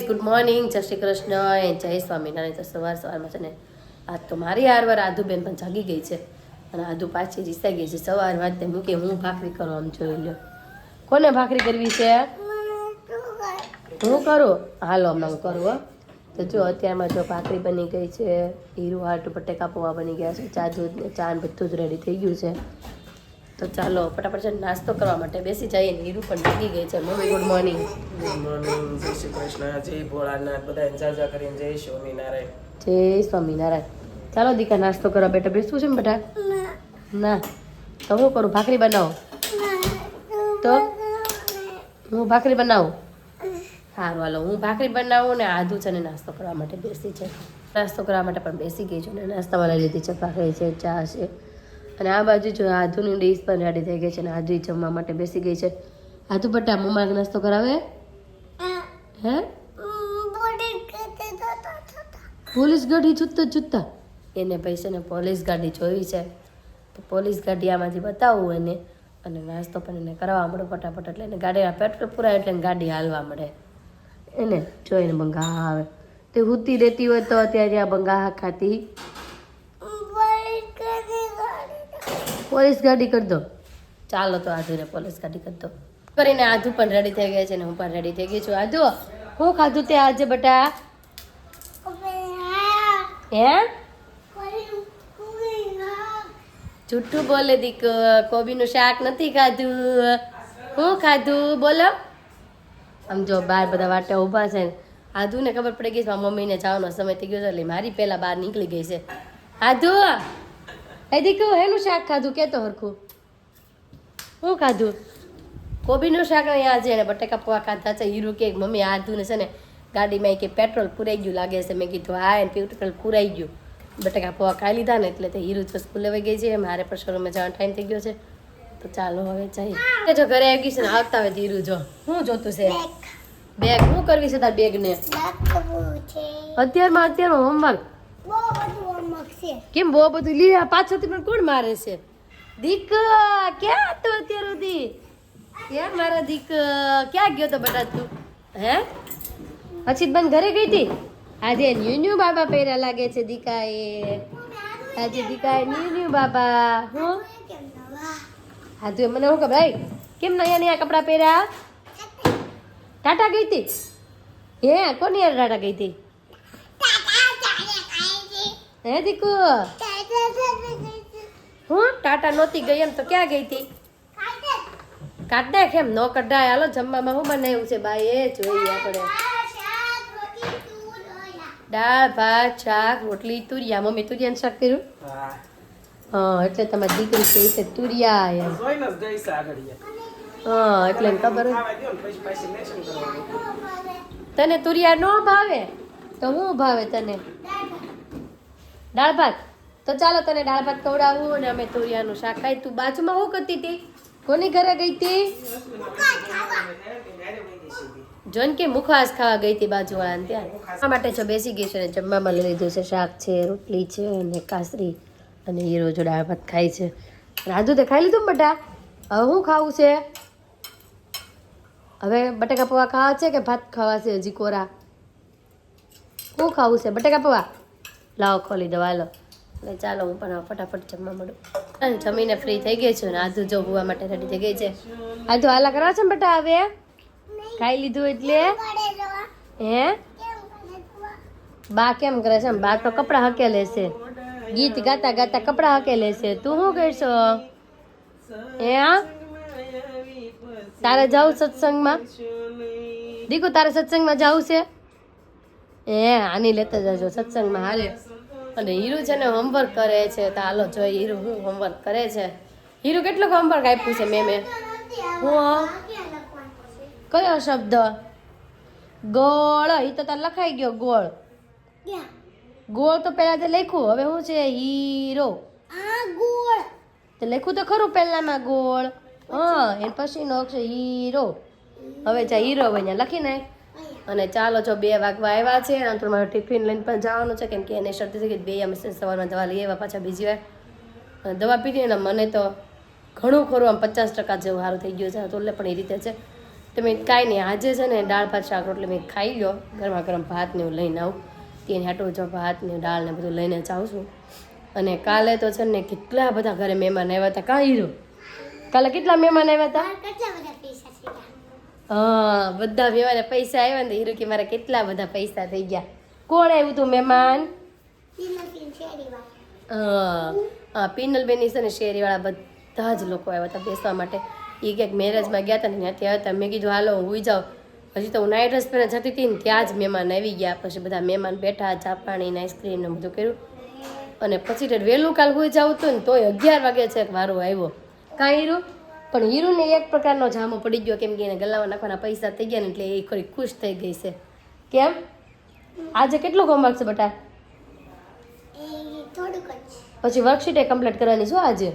Good morning જય શ્રી કૃષ્ણ જય સ્વામિનારાયણ. સવાર સવારમાં છે ને આજ તો મારી હારવાર આધુબેન પણ જાગી ગઈ છે. અને આધુ પાછી રીસાઈ ગઈ છે. સવાર તે મૂકે હું ભાખરી કરો, આમ જોઈ લ્યો. કોને ભાખરી કરવી છે? હું કરું? હાલો હમણાં હું કરું, હો. તો જો, અત્યારમાં જો ભાખરી બની ગઈ છે. હીરું, હાટ, બટેકા, પૌવા બની ગયા છે. ચા, દૂધ ચા બધું જ રેડી થઈ ગયું છે. તો ચાલો ફટાફટ છે નાસ્તો કરવા માટે બેસી જઈએ નીરુ પણ લાગી ગઈ છે. Mummy good morning good morning જય શ્રી કૃષ્ણ. જય ભોળાનાથ. બધા જાજા કરીને જય સ્વામિનારાયણ. જય સ્વામિનારાયણ. ચાલો દીકા નાસ્તો કરવા બેટા બેસવું છે ને બેટા ના. તો હું કરું? ભાખરી બનાવો. તો? હું ભાખરી બનાવું? સારું હાલો. હું ભાખરી બનાવું ને આધું છે ને નાસ્તો કરવા માટે બેસી છે. નાસ્તો કરવા માટે પણ બેસી ગઈ છું ને. નાસ્તામાં લઈ લીધી છે ભાખરી છે ચા છે. અને આ બાજુ જો આધુની ડીશ પણ રેડી થઈ ગઈ છે અને આધુ જમવા માટે બેસી ગઈ છે. આધુ બટા મમ્મા નાસ્તો કરાવે? હે. પોલીસ ગાડી છૂટતા છૂટતા. એને પૈસાને પોલીસ ગાડી જોઈ છે. તો પોલીસ ગાડી આમાંથી બતાવવું એને. અને નાસ્તો પણ એને કરવા મળે ફટાફટ એટલે એને ગાડીના પેટ્રોલ પુરાય એટલે ગાડી હાલવા મળે. એને જોઈને બંગા આવે. તે હુતી રહેતી હોય તો અત્યારે આ બંગા ખાતી. પોલીસ ગાડી કરી દો. ચાલો તો આધુને પોલીસ ગાડી કરી દો. કરીને આધુ પણ રેડી થઈ ગયા છે ને હું પણ રેડી થઈ ગઈ છું. આધુ, હું ખાધું તે આજે બટા? હે? જુઠ્ઠું બોલે દીક કોબીનું શાક નથી ખાધું. હું ખાધું? બોલો. આમ જો બહાર બધા વાટે ઊભા છે ને. આધુ ને ખબર પડી ગઈ છે મમ્મીને જવાનો સમય થઈ ગયો છે, એટલે મારી પહેલાં બહાર નીકળી ગઈ છે. આધુ એ કહું એનું શાક ખાધું? કેતો હરખું. હું ખાધું? કોબીનું શાક અહીંયા છે એને બટેકા પૌવા ખાધા છે. હીરો કે મમ્મી આધુ ને છે ને ગાડીમાં કે પેટ્રોલ પૂરાઈ ગયું લાગે છે. મેં કીધું હા એને પેટ્રોલ પૂરાઈ ગયું. બટેકા પૌવા ખાઈ લીધા ને એટલે તે હીરો તો સ્કૂલે વહી ગઈ છે. મારે પણ શોરૂમમાં જવાનો ટાઈમ થઈ ગયો છે. તો ચાલો હવે જઈએ. જો ઘરે આવી ગઈ છે ને આવતા હવે હીરુ જો. શું જોતું છે? બેગ શું કરવી છે તાર બેગને અત્યારમાં અત્યારમાં હોમવર્ક કેમ બહુ બધું લીધા પાછળથી પણ કોણ મારે છે? દીક, ક્યાં હતો અત્યાર સુધી? ક્યાં મારા દીક, ક્યાં ગયો તો બધા તું? હે? અચિત બન ઘરે ગઈ હતી? આજે ન્યુ ન્યુ બાબા પહેર્યા લાગે છે દીકાએ. આજે દીકાએ ન્યુ ન્યુ બાબા, હું? હા, તું મને શું ખબર? ભાઈ કેમ નયા નયા કપડાં પહેર્યા? ટાટા ગઈ હતી? હે, કોની યાર ટાટા ગઈ હતી? હે દીકુ? હું? ટાટા નહોતી ગઈ એમ તો ક્યાં ગઈ હતી? કાઢાય કેમ ન કઢાય. હાલો, જમવામાં શું બનાવ્યું છે બાઈ? એ જોઈએ આપણે. દાળ, ભાત, શાક, રોટલી, તુરિયા. મમ્મી, તુરિયાનું શાક કર્યું? હા, એટલે તમારી દીકરી કહે છે તુરિયા એમ. હા, એટલે એમ ખબર તને તુરિયા નો ભાવે? તો હું ભાવે તને? દાળ ભાત. તો ચાલો તને દાળ ભાત ખવડાવું અને અમે તુરિયાનું શાક ખાઈ. તું બાજુમાં શું કરતી હતી? કોની ઘરે ગઈ હતી? જોન કે મુખવાસ ખાવા ગઈ હતી બાજુવાળાને ત્યાં. આ માટે જો બેસી ગઈ છે ને જમવામાં લઈ લીધું છે શાક છે, રોટલી છે અને કાસરી અને હીરો જો દાળ ભાત ખાય છે. રાજુ તે ખાઈ લીધું બટા? હવે શું ખાવું છે? હવે બટાકા પૌવા ખાવા છે કે ભાત ખાવા છે હજી કોરા? શું ખાવું છે? બટાકા પૌવા? લાવો ખોલી દો હાલો. અને ચાલો હું પણ ફટાફટ જમવા મળું. જમીને ફ્રી થઈ ગઈ છું ને આધુ જો હોવા માટે રેડી થઈ ગઈ છે. આધુ હાલા કરવા છે બટા હવે? ખાઈ લીધું એટલે? હે? બા? કેમ કરે છે? બા તો કપડાં હકેલે છે. ગીત ગાતા ગાતા કપડાં હકેલે છે. તું શું કરશો? હા? તારે જાવું સત્સંગમાં? દીકુ તારે સત્સંગમાં જાવું છે? એ, આની લેતા જજો, સત્સંગમાં હાલે. અને હીરુ છે ને હોમવર્ક કરે છે, તો હાલો જો હીરુ હું હોમવર્ક કરે છે. હીરુ કેટલું હોમવર્ક આપ્યું છે, મેં મેં? હું કયો શબ્દ? ગોળ. એ તો તાર લખાઈ ગયો, ગોળ. ગોળ તો પહેલા તે લખ્યું, હવે શું છે? હીરો. તે લખ્યું તો ખરું પહેલામાં ગોળ. હા એ પછીનો અક્ષર હીરો. હવે જા હીરો અહીંયા લખી નાખ. અને ચાલો જો બે વાગવા આવ્યા છે અને તો મારે ટિફિન લઈને પણ જવાનું છે કેમ કે એને શરતી થઈ ગઈ બે અમે સવારમાં દવા લઈ આવ્યા, પાછા બીજી વાર. અને દવા પીધી ને મને તો ઘણું ખરું આમ પચાસ ટકા જેવું સારું થઈ ગયું છે. તો એટલે પણ એ રીતે છે. તો મેં કાંઈ નહીં, આજે છે ને દાળ, ભાત, શાક, રોટલી મેં ખાઈ લો ગરમા ગરમ ભાત ને એવું લઈને આવું. તેને હાટું જો ભાત ને દાળ ને બધું લઈને જાઉં છું. અને કાલે તો છે ને કેટલા બધા ઘરે મહેમાન આવ્યા હતા. કાં હીરો કાલે કેટલા મહેમાન આવ્યા હતા? હા, બધા મહેમાને પૈસા આવ્યા ને હીરો કે મારા કેટલા બધા પૈસા થઈ ગયા. કોણ આવ્યું તું, મહેમાન? હા પિનલબેની છે ને, શેરીવાળા બધા જ લોકો આવ્યા હતા બેસવા માટે. એ ક્યાંક મેરેજમાં ગયા હતા ને આવ્યા હતા. મેં કીધું, હાલો, હું હુઈ જાઉં. હજી તો હું નાઇટ ડ્રેસ પહેરે જતી હતી ને, ત્યાં જ મહેમાન આવી ગયા. પછી બધા મહેમાન બેઠા, ચા પાણી આઈસ્ક્રીમ ને બધું કર્યું. અને પછી તો વહેલું કાલ હોઈ જવું હતું ને, તોય અગિયાર વાગે છે વારો આવ્યો. કાંઈ હીરુ પણ હીરુને એક પ્રકારનો જામો પડી ગયો કેમ કે એને ગલામાં નાખવાના પૈસા થઈ ગયા ને એટલે એ ખરી ખુશ થઈ ગઈ છે. કેમ? આજે કેટલું હોમવર્ક છે બટા? એ પછી વર્કશીટે કમ્પ્લીટ કરવાની શું આજે?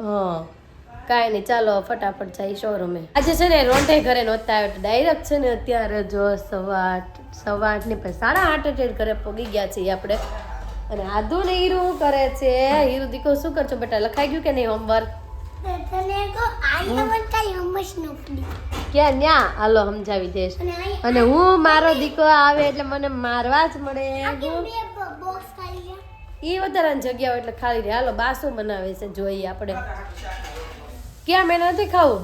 હા. કાંઈ નહીં ચાલો ફટાફટ જાય શોરૂમે આજે છે ને રોંઢે ઘરે નહોતા આવ્યો ડાયરેક્ટ છે ને અત્યારે જો સવા આઠ સવા આઠ ને પછી સાડા આઠ જ ઘરે પગી ગયા છીએ આપણે. અને આધુ ને હીરું કરે છે? હીરું દીકો શું કરશો બેટા? લખાઈ ગયું કે નહીં હોમવર્ક ન ક્યાં ન્યા હાલો સમજાવી દઈશ. અને હું મારો દીકરો આવે એટલે મને મારવા જ મળે એ વધારાની જગ્યા હોય એટલે ખાલી રહે. હાલો બાસુ બનાવે છે જોઈએ આપણે. ક્યાં મેં નથી ખાવું?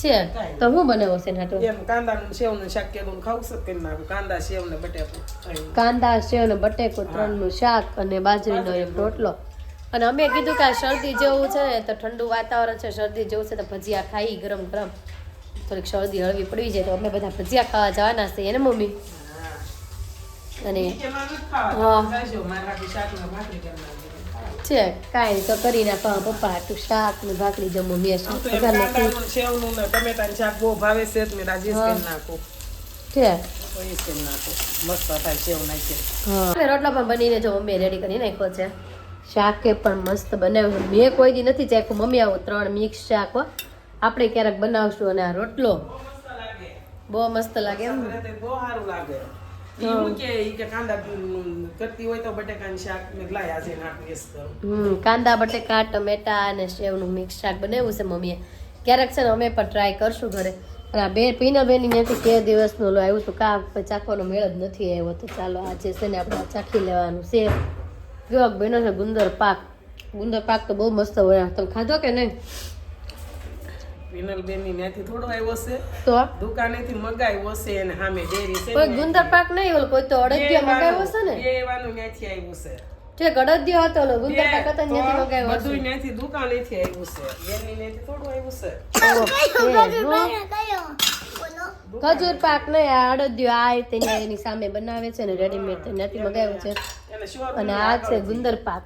છે. તો હું બનાવું છે નાટો એમ શાક ખાવું છે કાંદા સેવ ને બટેકો. કાંદા સેવ ને બટેકો ત્રણનું શાક અને બાજરીનો એક રોટલો. અને અમે કીધું કે આ શરદી જેવું છે ને તો ઠંડુ વાતાવરણ છે શરદી જેવું છે તો ભજીયા ખાઈ ગરમ ગરમ. થોડીક શરદી હળવી પડી જાય તો અમે બધા ભજીયા ખાવા જવાના છીએ ને મમ્મી? અને. છે. કાંઈ તો કરી નાખવા પપ્પા હાટું શાક ને ભાખરી જમો મેં તો ટમેટાનું શાક બહુ ભાવે છે મેં રાજેશ નાખું. છે. તો મસ્ત થાય સેવ નાખીને રોટલા પણ બનીને જો મમ્મી રેડી કરી નાખ્યો છે. શાકે પણ મસ્ત બનાવ્યું મેં કોઈ દી નથી ચાખ્યું. મમ્મી આવું ત્રણ મિક્સ શાક હો. આપણે ક્યારેક બનાવશું અને આ રોટલો બહુ મસ્ત લાગે એમ? બહુ સારું લાગે. કાંદા તો બટેકા ટમેટા અને સેવનું મિક્સ શાક બનાવ્યું છે મમ્મીએ. ક્યારેક છે ને અમે પણ ટ્રાય કરશું ઘરે. અને આ બે પીના બેની ત્યાંથી કે દિવસનું આવ્યું હતું કા ચાખવાનો મેળ જ નથી આવ્યો. તો ચાલો આજે છે ને આપણે ચાખી લેવાનું છે. જો બેનો છે ગુંદર પાક. ગુંદર પાક તો બહુ મસ્ત હોય. તમે ખાધો કે નહીં? વિનલ બેનની ત્યાંથી થોડો આવ્યો છે. તો? દુકાનેથી મગાવ્યો છે અને સામે ડેરી છે કોઈ ગુંદર પાક નહીં ઓલો કોઈ તો અડદિયા મગાવ્યો છે ને? બે વાનું ત્યાંથી આવ્યું છે. જે અડદિયો હતો ઓલો ગુંદર પાક હતો ત્યાંથી મગાવ્યો બધું ત્યાંથી દુકાનેથી આવ્યું છે. બેનની ત્યાંથી થોડું આવ્યું છે. ઓહો, કયો છે, ગજુ હો. બને કયો બોલો. ખજૂર પાક નહીં આ અડદિયો આ તેની એની સામે બનાવે છે ને રેડીમેડ ત્યાંથી મગાવ્યો છે. અને આ છે ગુંદર પાક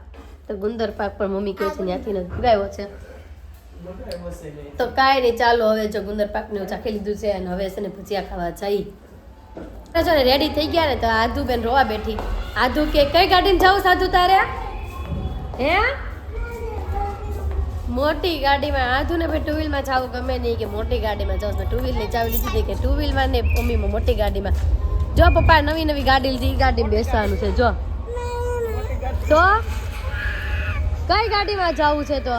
તો ગુંદર પાક પણ મમ્મી કહે છે ત્યાંથી મગાવ્યો છે. તો કાંઈ નહીં ચાલો હવે જો ગુંદર પાકને ચાખી લીધું છે અને હવે છે ને ભજીયા ખાવા જઈ. તો જો ને રેડી થઈ ગયા ને તો આધુ બેન રોવા બેઠી. આધુ કે કઈ ગાડીમાં જાઉં સાધુ તારે? હે? મોટી ગાડીમાં આધુ ને ભાઈ ટુ વ્હીલમાં જાવ ગમે નહીં કે મોટી ગાડીમાં જાઉં ટુ વ્હીલની ચાવી લીધી કે ટુ વ્હીલમાં ને મમ્મીમાં મોટી ગાડીમાં. જો પપ્પા નવી નવી ગાડી લીધી ગાડી બેસવાનું છે જો. તો કઈ ગાડીમાં જવું છે તો?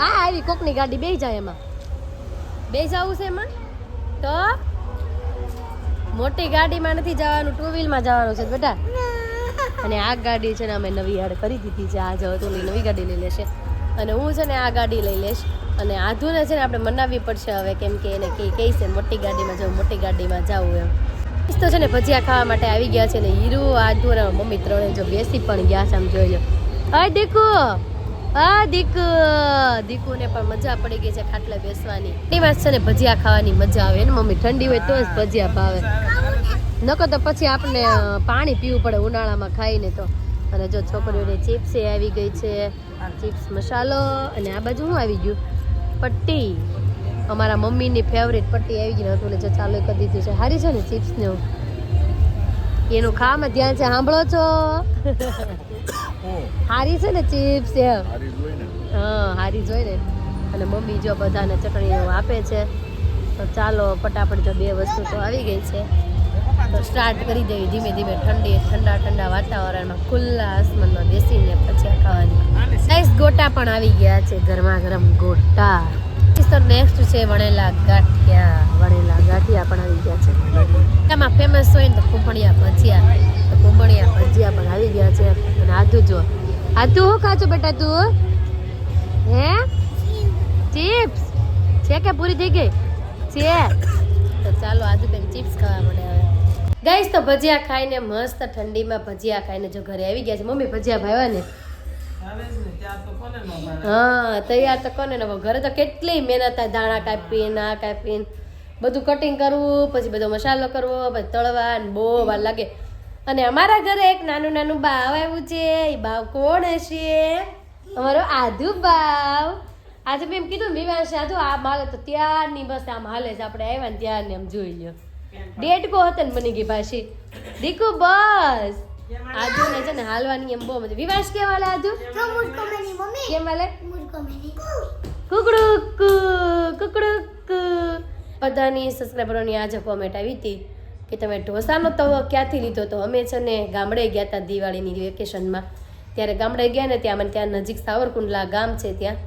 આ આવી કોકની ગાડી બે જાય એમાં. બે જવું છે એમાં? તો મોટી ગાડીમાં નથી જવાનું ટુ વ્હીલમાં જવાનું છે બેટા. અને આ ગાડી છે ને અમે નવી એડ કરી દીધી છે. આ હવે તો નવી ગાડી લઈ લેશે. અને હું છે ને આ ગાડી લઈ લઈશ. અને આધુને છે ને આપણે મનાવવી પડશે હવે, કેમ કે એને કહી છે મોટી ગાડીમાં જવું મોટી ગાડીમાં જવું એમ. તો છે ને ભજીયા ખાવા માટે આવી ગયા છે ને હીરુ, આદુ અને મમ્મી ત્રણે જો બેસી પણ ગયા છે, આમ જોઈ લો. હા દીકુ! હા દીકુ! દીકુને પણ મજા પડી ગઈ છે ખાટલે બેસવાની. એ વાત છે ને ભજીયા ખાવાની મજા આવે. ને મમ્મી ઠંડી હોય તો જ ભજીયા ભાવે. નકો તો પછી આપણે પાણી પીવું પડે ઉનાળામાં ખાઈને તો. અને જો છોકરીઓને ચિપ્સ એ આવી ગઈ છે. ચિપ્સ મસાલો અને આ બાજુ શું આવી ગયું? પટ્ટી. અમારા મમ્મીની ફેવરેટ પટ્ટી આવી ગઈ હતું એટલે ચાલુ કરી દીધું છે. સારી છે ને ચિપ્સ ને એનું ખાવામાં ધ્યાન છે સાંભળો છો? હારી છે ને ચિપ્સ એમ? હા હારી જોઈ ને. અને મમ્મી જો બધાને ચટણી આપે છે તો ચાલો ફટાફટ જો બે વસ્તુ તો આવી ગઈ છે. તો સ્ટાર્ટ કરી દેવી ધીમે ધીમે ઠંડી ઠંડા ઠંડા વાતાવરણમાં ખુલ્લા આસમાનમાં બેસીને પછી ખાવાની. ગોટા પણ આવી ગયા છે ગરમા ગરમ ગોટા. તો નેક્સ્ટ છે વણેલા ગાંઠિયા વણેલા ગાંઠિયા પણ આવી ગયા છે. એમાં ફેમસ હોય ને તો કુંભણિયા ભજીયા. તો કુંભણિયા ભજીયા પણ આવી ગયા છે. અને આધુ જો. આધુ શું ખાચો બેટા તું? હે? ચિપ્સ છે કે પૂરી થઈ ગઈ? છે. તો ચાલો આજુ બેન ચિપ્સ ખાવા મળે હવે. ગાઈસ તો ભજીયા ખાઈને મસ્ત ઠંડીમાં ભજીયા ખાઈને જો ઘરે આવી ગયા છે. મમ્મી ભજીયા ભાવ્યા ને? હા તૈયાર તો કોને ને ઘરે તો કેટલી મહેનત થાય દાણા કાપીને આ કાપીને. બધું કટિંગ કરવું પછી બધો મસાલો કરવો પછી તળવા ને બહુ વાર લાગે. અને અમારા ઘરે એક નાનું નાનું બાવ આવ્યું છે. એ બાવ કોણ હશે? અમારો આધુ બાવ. આજે મેં એમ કીધું વિવાંશ આધુ આ માલે તો ત્યારની બસ આમ હાલે છે. આપણે આવ્યા ને ત્યારની આમ જોઈ લ્યો. ડેટ કો હતો ને બની ગઈ પાછી દીકુ બસ. આધુ ને છે ને હાલવાની એમ બહુ મજા. વિવાસ કેમ હાલે આજુ કેમ હાલે કુકડુક કુકડુક. બધાની સબસ્ક્રાઈબરોની આજે કોમેન્ટ આવી હતી કે તમે ઢોસાનો તવો ક્યાંથી લીધો તો અમે છે ને ગામડે ગયા હતા દિવાળીની વેકેશનમાં ત્યારે ગામડે ગયા ને ત્યાં મને ત્યાં નજીક સાવરકુંડલા ગામ છે ત્યાં.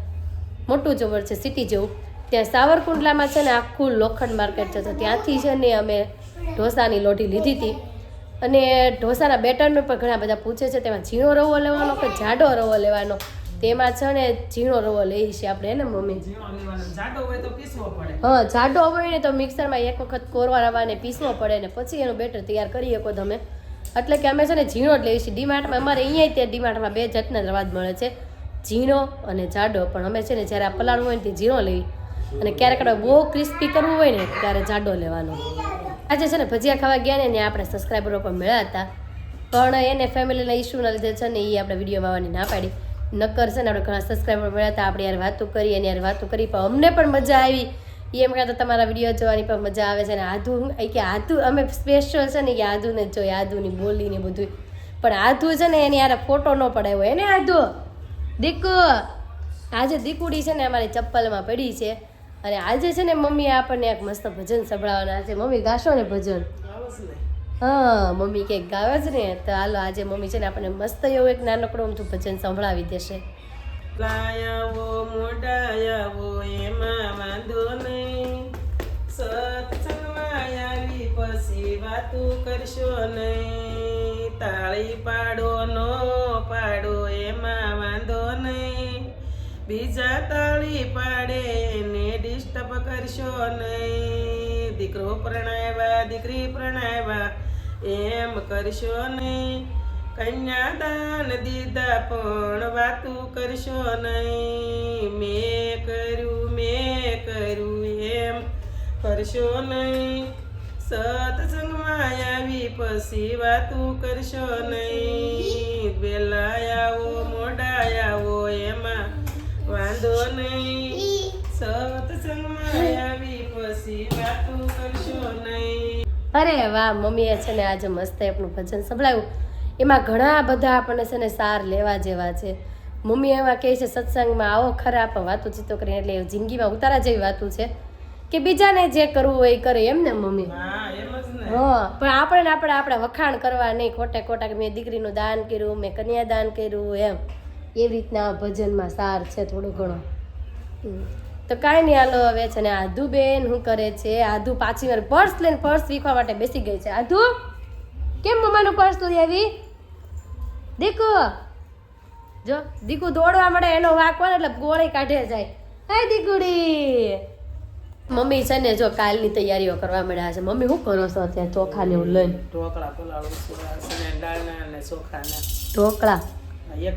મોટું જવર છે સિટી જેવું. ત્યાં સાવરકુંડલામાં છે ને આખું લોખંડ માર્કેટ છે તો ત્યાંથી છે ને અમે ઢોસાની લોઢી લીધી હતી. અને ઢોસાના બેટરને પણ ઘણા બધા પૂછે છે તેમાં ઝીણો રવો લેવાનો કે જાડો રવો લેવાનો? તેમાં છે ને ઝીણો રવો લઈએ છીએ આપણે ને મમ્મી? ઝીણો જાડો હોય તો પીસવો પડે. હા જાડો હોય ને તો મિક્સરમાં એક વખત કોરવા રવાને પીસવો પડે ને પછી એનું બેટર તૈયાર કરી શકો તમે. એટલે કે અમે છે ને ઝીણો જ લઈએ છીએ. ડીમાર્ટમાં અમારે અહીંયા ત્યાં ડીમાર્ટમાં બે જાતના જ રવા જ મળે છે. ઝીણો અને જાડો. પણ અમે છે ને જ્યારે આ પલાળવું હોય ને તે ઝીણો લઈ અને ક્યારેક બહુ ક્રિસ્પી કરવું હોય ને ત્યારે જાડો લેવાનો. આજે છે ને ભજીયા ખાવા ગયા ને આપણે સબસ્ક્રાઈબરો પણ મળ્યા હતા. પણ એને ફેમિલીના ઇસ્યુના લીધે છે ને એ આપણે વીડિયો આવવાની ના પાડી. નક્કર છે ને આપણે ઘણા સબસ્ક્રાઈબર મળ્યા હતા, આપણે યાર વાતો કરી, એની યાર વાતો કરી, પણ અમને પણ મજા આવી. એ એમ કહેતા તમારા વીડિયો જોવાની પણ મજા આવે છે ને આધુ કે આધુ, અમે સ્પેશિયલ છે ને કે આધુને જોઈએ, આધુની બોલી ને બધું પણ આધુ છે ને એની યાર ફોટો ન પડાવ્યો. એને આધુ, દીકુ, આજે દીકુડી છે ને અમારી ચપ્પલમાં પડી છે. અને આજે છે ને મમ્મી આપણને એક મસ્ત ભજન સંભળાવવાના છે. મમ્મી ગાશો ને ભજન? હા મમ્મી કંઈક ગાવે છે ને? તો હાલો આજે મમ્મી છે ને આપણને મસ્ત એવું એક નાનકડું અમથું ભજન સંભળાવી દેશે. લાયાવો મોડાયાવો એમાં વાંધો નહીં. સત્સંગમાં આવી પછી વાતું કરશો નહીં. તાળી પાડો નો પાડો. બીજા તાળી પાડે ને ડિસ્ટર્બ કરશો નહીં. દીકરો પ્રણાવ્યા દીકરી પ્રણાવ્યા એમ કરશો નહીં. કન્યાદાન દીધા પણ વાતું કરશો નહીં. મેં કર્યું મેં કર્યું, એમ કરશો નહીં. સત્સંગમાં આવી પછી વાતું કરશો નહીં. વેલા આવો મોડા આવો એમાં વાંધો નહીં. સત્સંગમાં આવી પછી વાતું કરશો નહીં અરે વાહ મમ્મીએ છે ને આજે મસ્ત આપણું ભજન સંભળાયું એમાં ઘણા બધા આપણને છે ને સાર લેવા જેવા છે. મમ્મી એમાં કહે છે સત્સંગમાં આવો ખરા પણ વાતો ચિત્તો કરીને એટલે જિંદગીમાં ઉતારા જેવી વાતું છે. કે બીજાને જે કરવું હોય એ કરે એમ ને મમ્મી? હા પણ આપણે આપણે આપણે વખાણ કરવા નહીં ખોટે ખોટા કે મેં દીકરીનું દાન કર્યું મેં કન્યાદાન કર્યું એમ. એવી રીતના ભજનમાં સાર છે થોડું ઘણો. તો કાંઈ નહીં હાલો હવે છે ને આધુ બેન શું કરે છે? આધુ પાછી વાર પર્સ લઈને પર્સ વીખવા માટે બેસી ગઈ છે. આધુ કેમ મમ્માનું પર્સ લઈ આવી? દીકુ જો દીકુ દોડવા મળે એનો વાંક હોય એટલે ગોળી કાઢે જાય. હાય દીકુડી. મમ્મી છે ને જો કાલની તૈયારીઓ કરવા મળ્યા છે. મમ્મી શું કરો છો અત્યારે? ચોખા ને એવું લઈને? ઢોકળા ઢોકળા.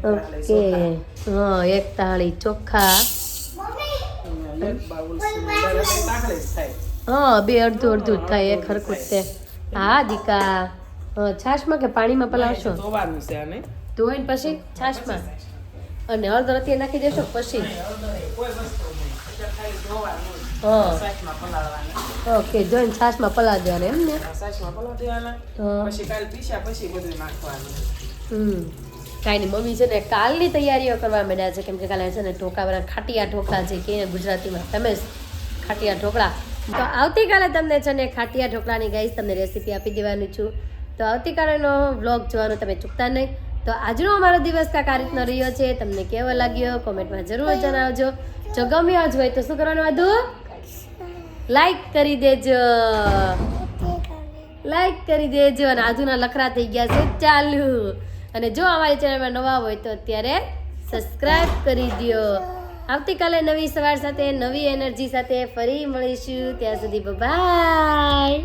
ઓકે. હા એક તાળી ચોખા. છે હા બે અડધું અડધું જ થાય એક હરખું તે હા દીકા. છાશમાં કે પાણીમાં પલાવશો? ધોવાનું ધોઈને પછી છાશમાં? અને અડધો રતી નાખી દેશો પછી? ઓકે જોઈને છાશમાં પલાવ દેવાના એમ ને? પછી કાલ પીસ્યા પછી બધું નાખવાનું. હમ. કાંઈ નહીં. મમ્મી છે ને કાલની તૈયારીઓ કરવા માંડ્યા છે. કેમ કે કાલે છે ને ઢોકાવાળા ખાટિયા ઢોકળા છે કે ગુજરાતીમાં ફેમસ ખાટિયા ઢોકળા. તો આવતીકાલે તમને છે ને ખાટિયા ઢોકળાની ગાઈસ તમને રેસીપી આપી દેવાની છું. તો આવતીકાલેનો વ્લોગ જોવાનું તમે ચૂકતા નહીં. તો આજનો અમારો દિવસ કાંક આ રીતનો રહ્યો છે. તમને કેવો લાગ્યો? કોમેન્ટમાં જરૂર જણાવજો. જો ગમ્યો જ હોય તો શું કરવાનું વધુ લાઈક કરી દેજો. લાઈક કરી દેજો. અને આજુના લખરા થઈ ગયા છે ચાલુ. અને જો અમારી ચેનલમાં નવા હોય તો અત્યારે સબસ્ક્રાઈબ કરી દો આવતીકાલે નવી સવાર સાથે, નવી એનર્જી સાથે ફરી મળીશું. ત્યાં સુધી બાય